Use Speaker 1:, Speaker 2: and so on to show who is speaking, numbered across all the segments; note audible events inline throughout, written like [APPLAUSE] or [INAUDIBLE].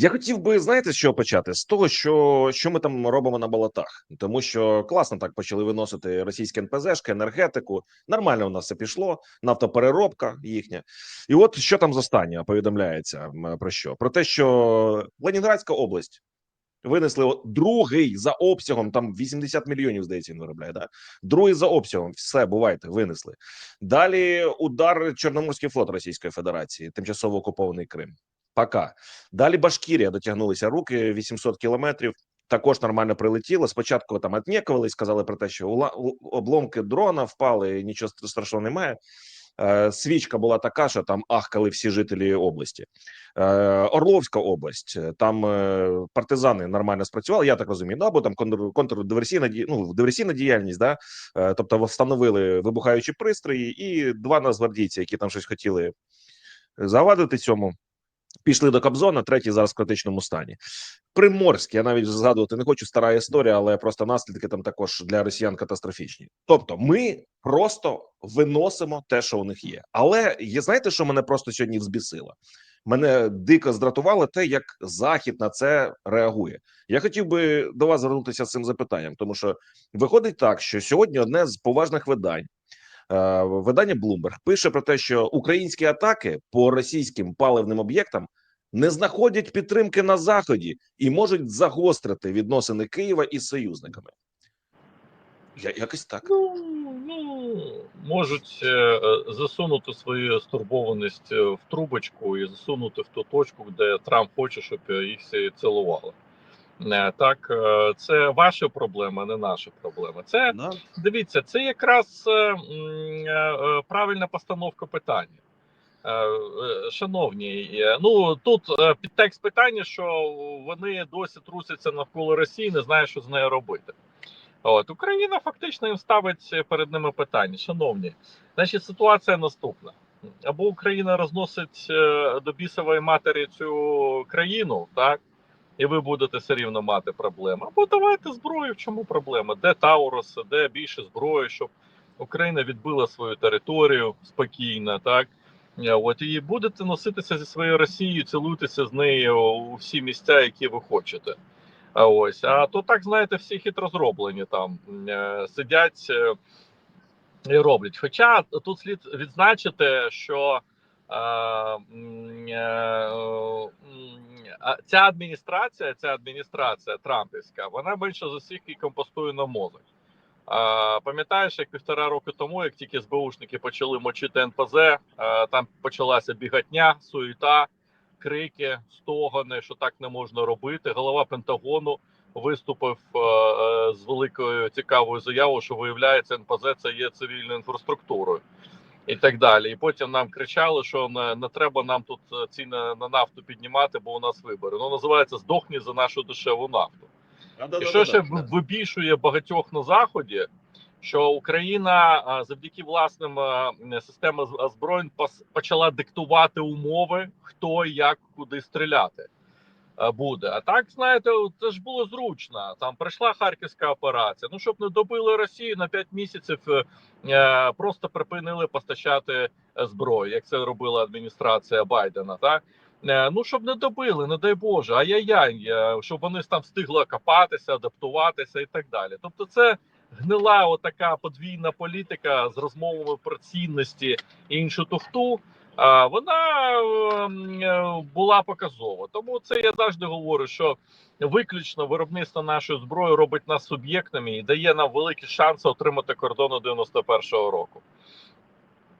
Speaker 1: Я хотів би, знаєте, з чого почати? З того, що, що ми там робимо на болотах, тому що класно так почали виносити російські НПЗшки, енергетику. Нормально у нас все пішло, нафтопереробка їхня. І от що там з останнього повідомляється про що? Про те, що Ленінградська область винесли другий за обсягом, там 80 мільйонів, здається, він виробляє. Да? Другий за обсягом, все, бувайте, винесли. Далі удар Чорноморський флот Російської Федерації, тимчасово окупований Крим. Пока. Далі Башкірія дотягнулися руки 800 кілометрів. Також нормально прилетіло. Спочатку там отнекувались, сказали про те, що обломки дрона впали, нічого страшного немає. Е, Свічка була така, що там ахкали всі жителі області. Е, Орловська область, е, там партизани нормально спрацювали. Я так розумію, да, бо там контр, контрдиверсійна ну, диверсійна діяльність, да, тобто встановили вибухаючі пристрої, і два нацгвардійці, які там щось хотіли завадити цьому. Пішли до Кобзона, третій зараз в критичному стані. Приморськ, я навіть згадувати не хочу, стара історія, але просто наслідки там також для росіян катастрофічні. Тобто, ми просто виносимо те, що у них є. Але є, знаєте, що мене просто сьогодні взбісило? Мене дико здратувало те, як Захід на це реагує. Я хотів би до вас звернутися з цим запитанням, тому що виходить так, що сьогодні одне з поважних видань. Е, Видання Bloomberg пише про те, що українські атаки по російським паливним об'єктам не знаходять підтримки на заході і можуть загострити відносини Києва із союзниками. Я якось так.
Speaker 2: Ну, ну можуть е, засунути свою стурбованість е, в трубочку і засунути в ту точку, де Трамп хоче, щоб їх цілували. Е, Так, е, це ваша проблема, не наша проблема. Це дивіться, це якраз е, правильна постановка питання. Шановні, ну тут підтекст питання, що вони досі трусяться навколо Росії, не знають, що з нею робити. От Україна фактично їм ставить перед ними питання. Шановні, значить, ситуація наступна: або Україна розносить до бісової матері цю країну, так і ви будете все рівно мати проблеми. Або давайте зброю. В чому проблема? Де Тауруси, де більше зброї, щоб Україна відбила свою територію спокійно, так. Е, От і будете носитися зі своєю Росією, цілуйтеся з нею у всі місця, які ви хочете. А ось, а то так знаєте, всі хитро зроблені там е, сидять е, і роблять. Хоча тут слід відзначити, що е, е, а ця адміністрація, ця адміністрація Трампівська, вона більше з усіх і компостує на мозок. Пам'ятаєш, як півтора роки тому, як тільки СБУшники почали мочити НПЗ, там почалася бігатня, суєта, крики, стогони, що так не можна робити. Голова Пентагону виступив з великою цікавою заявою, що виявляється, НПЗ це є цивільною інфраструктурою. І так далі. І потім нам кричали, що не, не треба нам тут е, ціни на нафту піднімати, бо у нас вибори. Ну називається здохні за нашу дешеву нафту. І що ще в- вибільшує багатьох на заході, що Україна завдяки власним системам з- озброєнь почала диктувати умови, хто як куди стріляти буде. А так знаєте, це ж було зручно. Там прийшла харківська операція. Ну щоб не добили Росію на 5 місяців, е, е, просто припинили постачати е, зброю, як це робила адміністрація Байдена. Так Е, ну щоб не добили, не дай Боже, ай-яй-яй, е, щоб вони там встигли копатися, адаптуватися і так далі. Тобто, це гнила отака подвійна політика з розмовами про цінності і іншу туфту. Вона ем, е, була показова. Тому це я завжди говорю, що виключно виробництво нашої зброї робить нас суб'єктами і дає нам великі шанси отримати кордони 91-го року.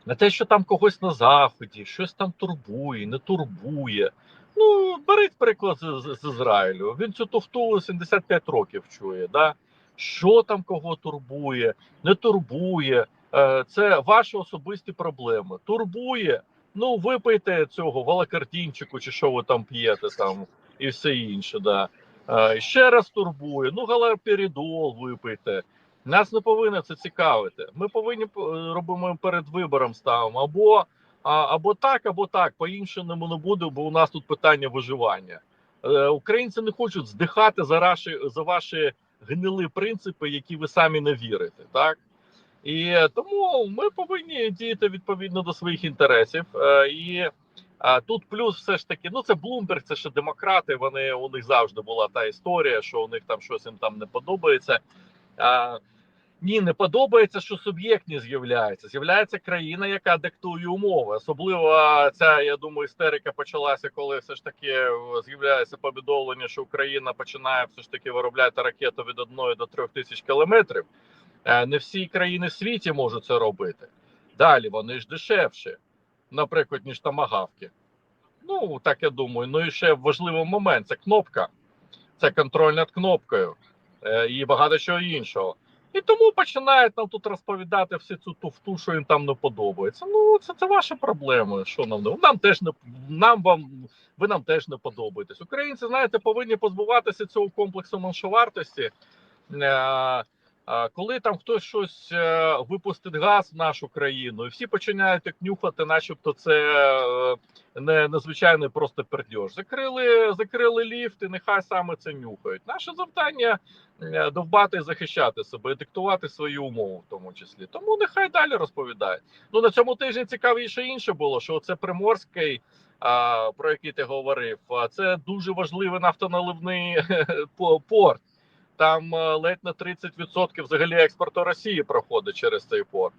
Speaker 2: Не те, що там когось на заході, щось там турбує, не турбує. Ну, беріть приклад з, з, з Ізраїлю. Він цю туфту 75 років чує. Да? Що там кого турбує, не турбує. Е, це ваші особисті проблеми. Турбує. Ну, випийте цього волокартінчику, чи що ви там п'єте там, і все інше. Да. Е, ще раз турбує. Ну, галаперидол випийте. Нас не повинно це цікавити. Ми повинні е, робимо перед вибором ставимо або, а, або так, або так. По-іншому не буде, бо у нас тут питання виживання. Е, українці не хочуть здихати за ваші, за ваші гнили принципи, які ви самі не вірите. Так і тому ми повинні діяти відповідно до своїх інтересів. Е, і тут плюс все ж таки, ну це Блумберг, це ще демократи. Вони у них завжди була та історія, що у них там щось їм там не подобається. Ні, не подобається, що суб'єкт не з'являється. З'являється країна, яка диктує умови. Особливо ця, я думаю, істерика почалася, коли все ж таки е, з'являється повідомлення, що Україна починає все ж таки виробляти ракету від 1 до 3 тисяч кілометрів. Е, Не всі країни в світі можуть це робити. Далі вони ж дешевші, наприклад, ніж тамагавки. Ну так я думаю. Ну і ще важливий момент: це кнопка, це контроль над кнопкою е, і багато чого іншого. І тому починають нам тут розповідати всю цю туфту, що їм там не подобається. Ну це, це ваші проблеми. Що нам не нам теж не нам вам ви нам теж не подобаєтесь. Українці, знаєте, повинні позбуватися цього комплексу меншовартості. Коли там хтось щось е, випустить газ в нашу країну, і всі починають нюхати, начебто це е, не незвичайний просто пердьож. Закрили, закрили ліфт, і нехай саме це нюхають. Наше завдання е, довбати і захищати себе, диктувати свої умови, в тому числі. Тому нехай далі розповідають. Ну на цьому тижні цікавіше інше було, що це Приморський. Про який ти говорив, а це дуже важливий нафтоналивний [LAUGHS] порт. Там е, ледь на 30% взагалі експорту Росії проходить через цей порт.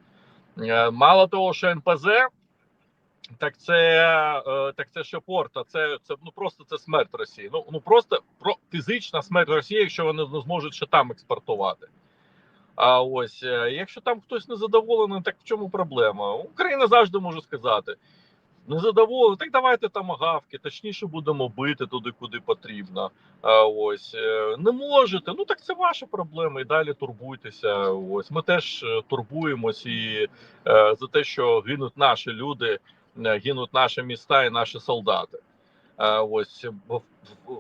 Speaker 2: Е, Мало того, що НПЗ, так це е, так це ще порт, а це, це ну просто це смерть Росії. Ну ну просто про фізична смерть Росії, якщо вони не зможуть ще там експортувати. А ось якщо там хтось не задоволений, так в чому проблема? Україна завжди може сказати. Не задоволений, так давайте там агавки, точніше будемо бити туди, куди потрібно. А ось е, не можете. Ну так це ваша проблема. І далі турбуйтеся. Ось ми теж е, турбуємось і е, за те, що гинуть наші люди, е, гинуть наші міста і наші солдати. Ось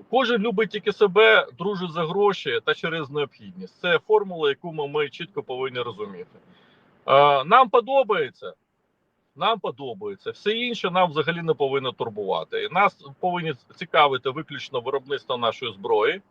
Speaker 2: кожен любить тільки себе, дружить за гроші та через необхідність. Це формула, яку ми, чітко повинні розуміти. Нам подобається. Нам подобається все інше. Нам взагалі не повинно турбувати. Нас повинні цікавити виключно виробництво нашої зброї.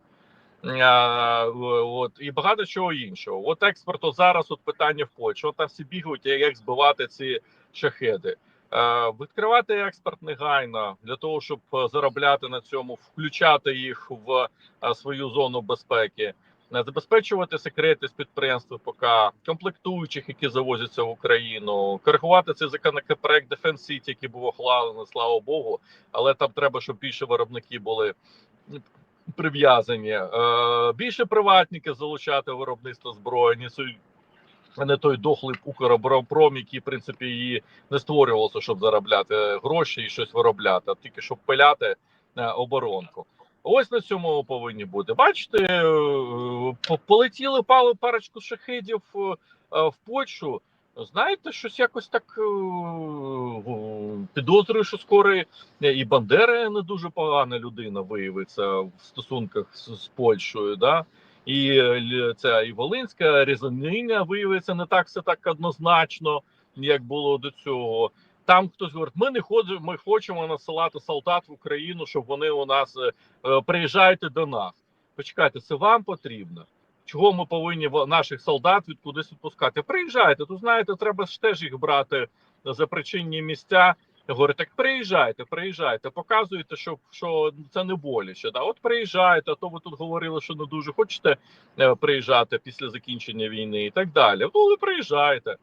Speaker 2: А, от і багато чого іншого. От експорту зараз от питання в Польщі. От там всі бігають, як збивати ці шахеди. Е, відкривати експорт негайно для того, щоб е, заробляти на цьому, включати їх в е, свою зону безпеки, забезпечувати секретність підприємств ПК, комплектуючих, які завозяться в Україну, коригувати цей законопроект Defense City, який був ухвалений, слава Богу, але там треба, щоб більше виробники були прив'язані, е, більше приватники залучати виробництво зброї, а не той дохлий Укроборонпром, який в принципі її не створювався, щоб заробляти гроші і щось виробляти, а тільки щоб пиляти е, оборонку. Ось на цьому повинні бути. Бачите, е, полетіли пали парочку шахедів е, е, в Польщу. Знаєте, щось якось так е, підозрюю, що скоро і- Бандера не дуже погана людина виявиться в стосунках з, Польщею. Да? І е, ця і Волинська різанина виявиться не так все так однозначно, як було до цього. Там хтось говорить, ми не ходимо, ми хочемо насилати солдат в Україну, щоб вони у нас е, е, приїжджайте до нас. Почекайте, це вам потрібно. Чого ми повинні наших солдат від кудись відпускати? Приїжджайте, то знаєте, треба ж теж їх брати за причинні місця. Говорить, так приїжджайте, приїжджайте, показуйте, що, що це не боляче. Да? От приїжджайте, а то ви тут говорили, що не дуже хочете е, приїжджати після закінчення війни і так далі. Ну, ви приїжджайте.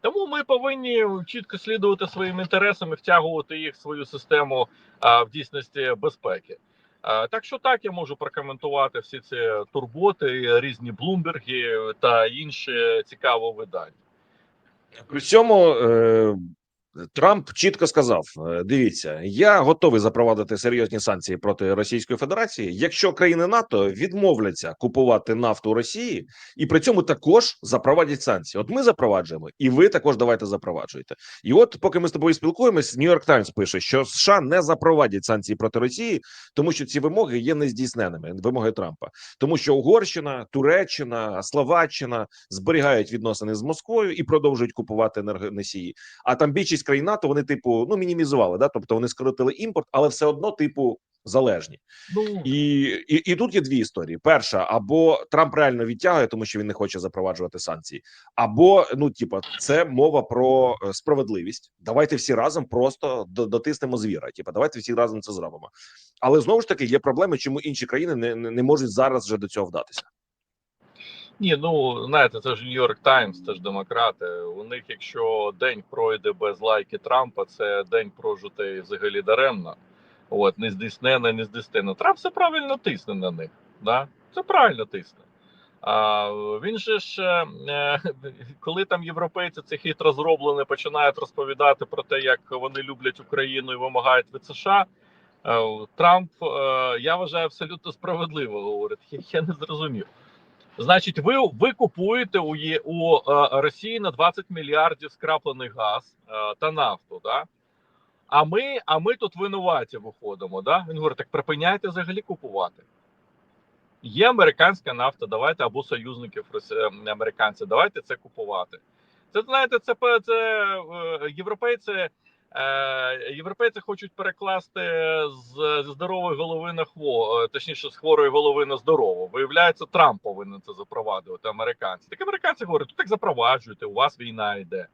Speaker 2: Тому ми повинні чітко слідувати своїм інтересам і втягувати їх в свою систему а, в дійсності безпеки. А, так що так я можу прокоментувати всі ці турботи, різні блумберги та інші цікаві видання.
Speaker 1: При цьому е, Трамп чітко сказав: е, дивіться, я готовий запровадити серйозні санкції проти Російської Федерації, якщо країни НАТО відмовляться купувати нафту Росії, і при цьому також запровадять санкції. От ми запроваджуємо, і ви також давайте запроваджуйте. І от, поки ми з тобою спілкуємось, Нью-Йорк Таймс пише, що США не запровадять санкції проти Росії, тому що ці вимоги є нездійсненими. Вимоги Трампа, тому що Угорщина, Туреччина, Словаччина зберігають відносини з Москвою і продовжують купувати енергоносії. А там більшість країн НАТО вони типу ну мінімізували, да, тобто вони скоротили імпорт, але все одно, типу, залежні.
Speaker 2: Ну
Speaker 1: І, і, і тут є дві історії: перша, або Трамп реально відтягує, тому що він не хоче запроваджувати санкції, або ну, типа, це мова про е, справедливість. Давайте всі разом просто до- дотиснемо звіра. Типа, давайте всі разом це зробимо. Але знову ж таки є проблеми, чому інші країни не, не, не можуть зараз вже до цього вдатися.
Speaker 2: Ні, ну знаєте, це ж Нью-Йорк Таймс, це ж демократи. У них, якщо день пройде без лайки Трампа, це день прожитий взагалі даремно. От, не здійснено, не здійснено. Трамп все правильно тисне на них. Да? Це правильно тисне. А він же ж, е, [LAUGHS] коли там європейці це хитро зроблене, починають розповідати про те, як вони люблять Україну і вимагають від США. е, Трамп, е, я вважаю, абсолютно справедливо говорить. Я не зрозумів. Значить, ви, ви купуєте у, у е, Росії на 20 мільярдів скраплений газ е, та нафту. Да? А ми, а ми тут винуваті виходимо. Да? Він говорить: так припиняйте взагалі купувати. Є американська нафта, давайте або союзників е, американців, давайте це купувати. Це знаєте, це, це європейці. Е, європейці хочуть перекласти з, здорової голови на хво, е, точніше, з хворої голови на здорову. Виявляється, Трамп повинен це запроваджувати. Американці. Так американці говорять, то так запроваджуйте, у вас війна йде.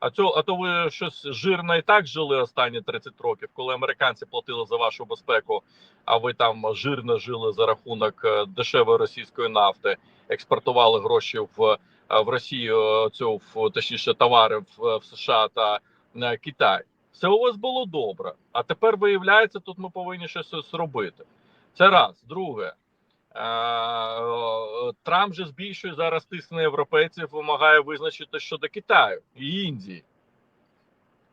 Speaker 2: А то, а то ви щось жирно і так жили останні 30 років, коли американці платили за вашу безпеку, а ви там жирно жили за рахунок е, дешевої російської нафти, експортували гроші в, в Росію, цю в точніше товари в, в США та Китай. Все у вас було добре. А тепер виявляється, тут ми повинні щось зробити. Це раз. Друге, е, е, Трамп же збільшує зараз тиск на європейців, вимагає визначити щодо Китаю і Індії.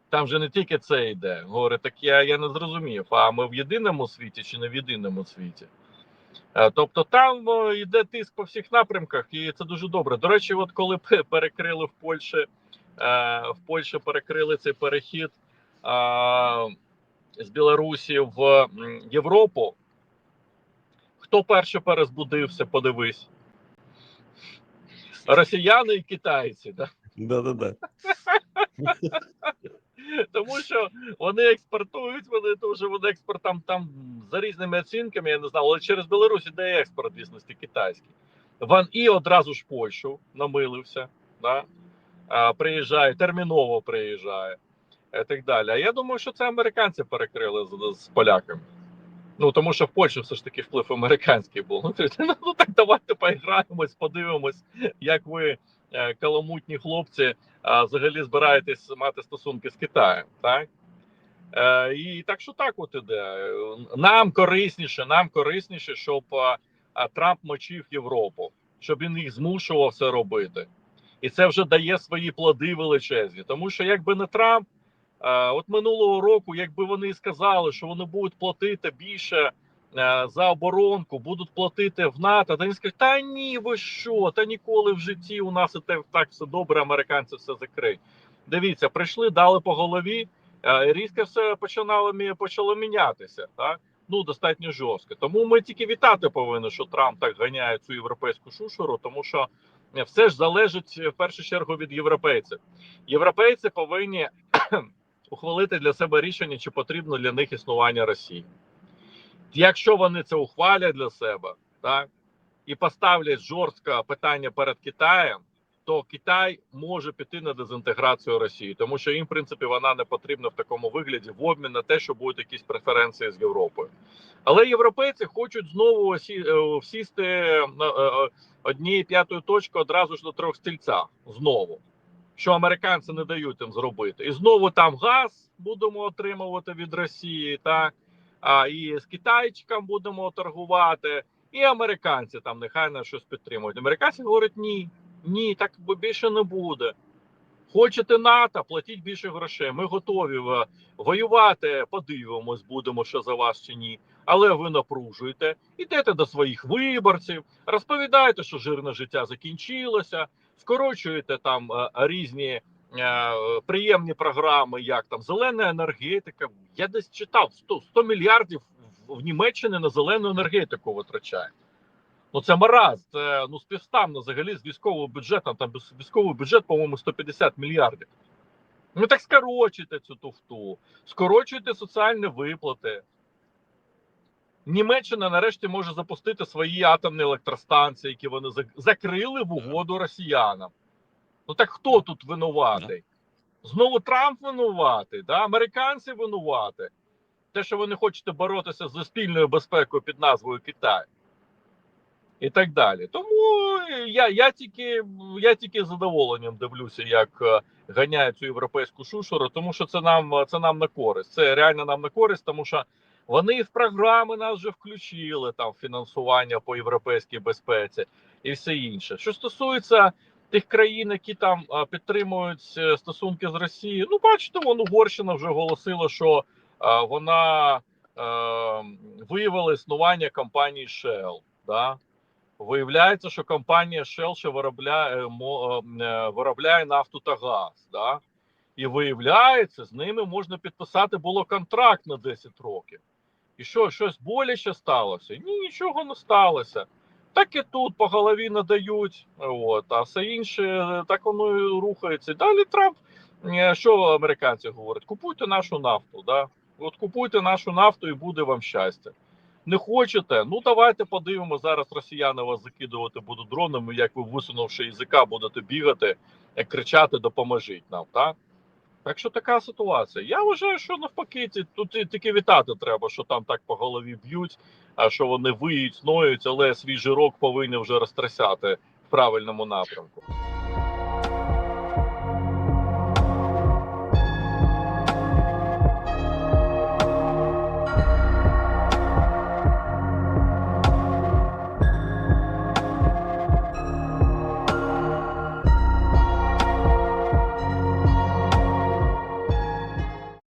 Speaker 2: Там же не тільки це йде. Говорить, так я, я не зрозумів. А ми в єдиному світі чи не в єдиному світі? Е, Тобто там е, йде тиск по всіх напрямках, і це дуже добре. До речі, от коли перекрили в Польщі, е, в Польщі перекрили цей перехід е, з Білорусі в Європу. Хто перше перезбудився, подивись. Росіяни і китайці, да?
Speaker 1: Да-да-да. [LAUGHS]
Speaker 2: тому що вони експортують, вони дуже вони експорт там, там за різними оцінками, я не знаю, але через Білорусь іде експорт дійсності китайський. Ван і одразу ж Польщу намилився, да? Приїжджає, терміново приїжджає і так далі. А я думаю, що це американці перекрили з, з поляками. Ну тому що в Польщі все ж таки вплив американський був. [LAUGHS] Ну, ну, ну так давайте поіграємось, подивимось, як ви, е, каламутні хлопці, взагалі збираєтесь мати стосунки з Китаєм, так? Е, і так що так от іде. Нам корисніше, нам корисніше, щоб Трамп мочив Європу, щоб він їх змушував це робити. І це вже дає свої плоди величезні. Тому що якби не Трамп, а, от минулого року, якби вони сказали, що вони будуть платити більше е, за оборонку, будуть платити в НАТО, та він скаже, та ні, ви що, та ніколи в житті у нас і так, все добре, американці все закриють. Дивіться, прийшли, дали по голові, е, різко все починало почало мінятися. Так? Ну, достатньо жорстко. Тому ми тільки вітати повинні, що Трамп так ганяє цю європейську шушеру, тому що е, все ж залежить е, в першу чергу від європейців. Європейці повинні [CLEARS THROAT] ухвалити для себе рішення, чи потрібно для них існування Росії. Якщо вони це ухвалять для себе, так і поставлять жорстке питання перед Китаєм, то Китай може піти на дезінтеграцію Росії, тому що їм, в принципі, вона не потрібна в такому вигляді в обмін на те, що будуть якісь преференції з Європою. Але європейці хочуть знову е, всісти на е, е, однієї п'ятої точки одразу ж до трьох стільцях. Знову що американці не дають їм зробити, і знову там газ будемо отримувати від Росії, так а і з Китайчиком будемо торгувати, і американці там нехай на щось підтримують. Американці говорять ні, ні, так більше не буде. Хочете НАТО, платіть більше грошей. Ми готові е, воювати. Подивимось, будемо що за вас чи ні. Але ви напружуєте, ідете до своїх виборців, розповідаєте, що жирне життя закінчилося, скорочуєте там е, різні е, приємні програми, як там зелена енергетика. Я десь читав 100, 100 мільярдів в Німеччині на зелену енергетику витрачає. Ну це маразм, це ну співставно взагалі з військовим бюджетом. Там військовий бюджет, по-моєму, 150 мільярдів. Ну так скорочуйте цю туфту, скорочуйте соціальні виплати. Німеччина нарешті може запустити свої атомні електростанції, які вони закрили в угоду росіянам. Ну так хто тут винуватий? Знову Трамп винуватий, да? американці винуваті. Те, що ви не хочете боротися з спільною безпекою під назвою Китай. І так далі. Тому я, я, тільки, я тільки задоволенням дивлюся, як е, ганяють цю європейську шушеру, тому що це нам, це нам на користь. Це реально нам на користь, тому що вони в програми нас вже включили там фінансування по європейській безпеці і все інше. Що стосується тих країн, які там а, підтримують е, стосунки з Росією, ну бачите, вон Угорщина вже оголосила, що вона е, виявила існування компанії Shell. Да? Виявляється, що компанія Shell ще виробляє, е, виробляє нафту та газ. Да? І виявляється, з ними можна підписати було контракт на 10 років. І що, щось боляче сталося? Ні, нічого не сталося. Так і тут по голові надають, от, а все інше е, так воно і рухається. Далі Трамп, е, що американці говорять? Купуйте нашу нафту. Да? От купуйте нашу нафту і буде вам щастя. Не хочете? Ну давайте подивимося. Зараз росіяни вас закидувати будуть дронами, як ви висунувши язика, будете бігати, кричати Допоможіть нам. Так? Так що така ситуація. Я вважаю, що навпаки, тут тільки вітати треба, що там так по голові б'ють, а що вони виють, ноють, але свій жирок повинні вже розтрясати в правильному напрямку.